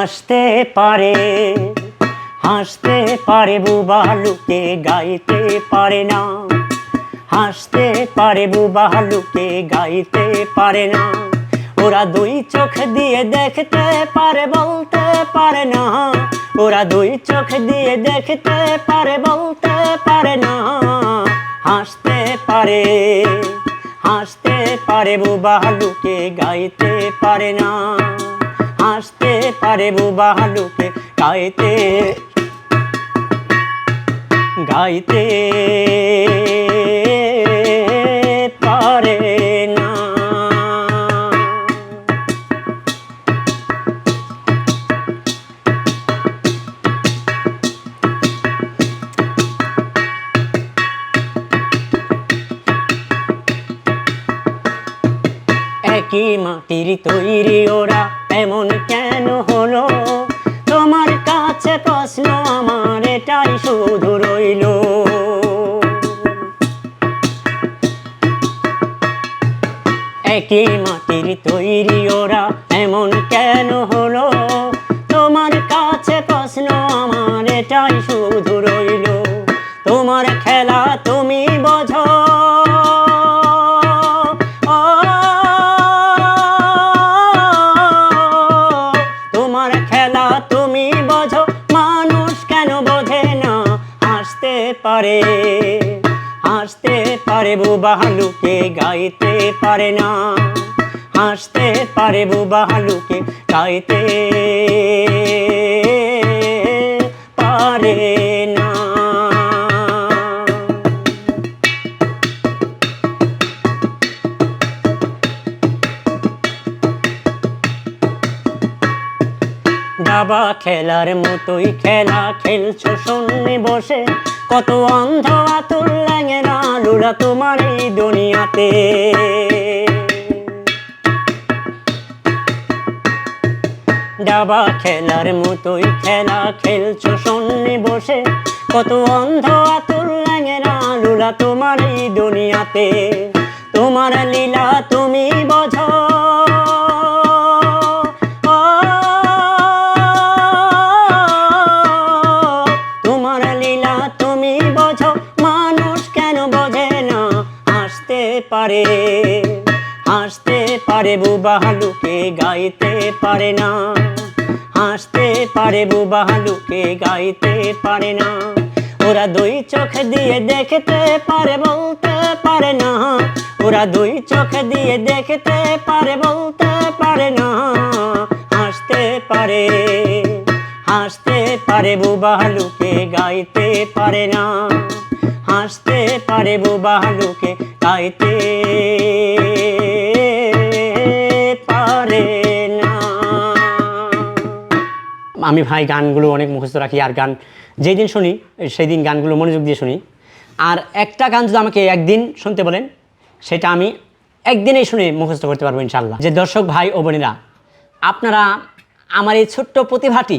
হাসতে পারে হাসতে পারে বুবা লুকে, গাইতে পারে না। হাসতে পারে বুবা লুকে, গাইতে পারে না। ওরা দুই চোখ দিয়ে দেখতে পারে, বলতে পারে না। ওরা দুই চোখ দিয়ে দেখতে পারে, বলতে পারে না। হাসতে পারে হাসতে পারে বুবা লুকে, গাইতে পারে না। হাসতে পারে বুবা লুকে গাইতে গাইতে পারে না। একই মাটির তৈরি ওরা এমন কেন হলো? তোমার কাছে প্রশ্ন আমার এটাই শুধু রইল। একই মাটির তৈরি ওরা এমন কেন হলো? তোমার কাছে প্রশ্ন আমার এটাই শুধু রইল। তোমার খেলা তুমি বোঝো পারে, হাসতে পারে বুবা হালুকে, গাইতে পারে না। হাসতে পারে বুবা হালুকে, গাইতে পারে দাবা খেলার মতোই খেলা খেলছো শূন্যে বসে। কত অন্ধ আতুল ল্যাঙেরা লুলা তোমার এই দুনিয়াতে। দাবা খেলার মতোই খেলা খেলছো শূন্যে বসে, কত অন্ধ আতুল ল্যাঙেরা লুলা তোমার এই দুনিয়াতে। তোমার লীলা তুমি বোঝো পারে, হাসতে পারে বুবা হালুকে, গাইতে পারে না। হাসতে পারে বুবা হালুকে, গাইতে পারে না। ওরা দুই চোখ দিয়ে দেখতে পারে, বলতে পারে না। ওরা দুই চোখ দিয়ে দেখতে পারে, বলতে পারে না। হাসতে পারে হাসতে পারে বুবা হালুকে, গাইতে পারে না। হাসতে পারে বুবা হালুকে গাইতে পারে না। আমি ভাই গানগুলো অনেক মুখস্থ রাখি, আর গান যেই দিন শুনি সেই দিন গানগুলো মনোযোগ দিয়ে শুনি। আর একটা গান যদি আমাকে একদিন শুনতে বলেন, সেটা আমি একদিনেই শুনে মুখস্থ করতে পারব ইনশাল্লাহ যে দর্শক ভাই ও বোনেরা, আপনারা আমার এই ছোট্ট প্রতিভাটি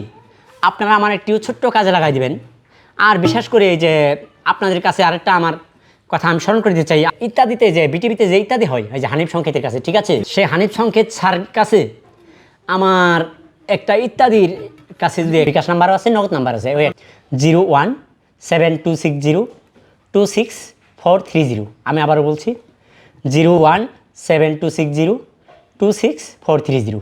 আপনারা আমার একটি ছোট্ট কাজে লাগাই দিবেন। আর বিশেষ করে এই যে আপনাদের কাছে আরেকটা আমার কথা আমি স্মরণ করে দিতে চাই। ইত্যাদিতে যে, বিটিভিতে যে ইত্যাদি হয়, এই যে হানিফ সংকেতের কাছে, ঠিক আছে? সে হানিফ সংকেত স্যার কাছে আমার একটা ইত্যাদির কাছে যে বিকাশ নাম্বার আছে, নগদ নাম্বার আছে, ওই zero one seven two six zero two six four three zero. আমি আবারও বলছি, zero one seven two six zero two six four three zero.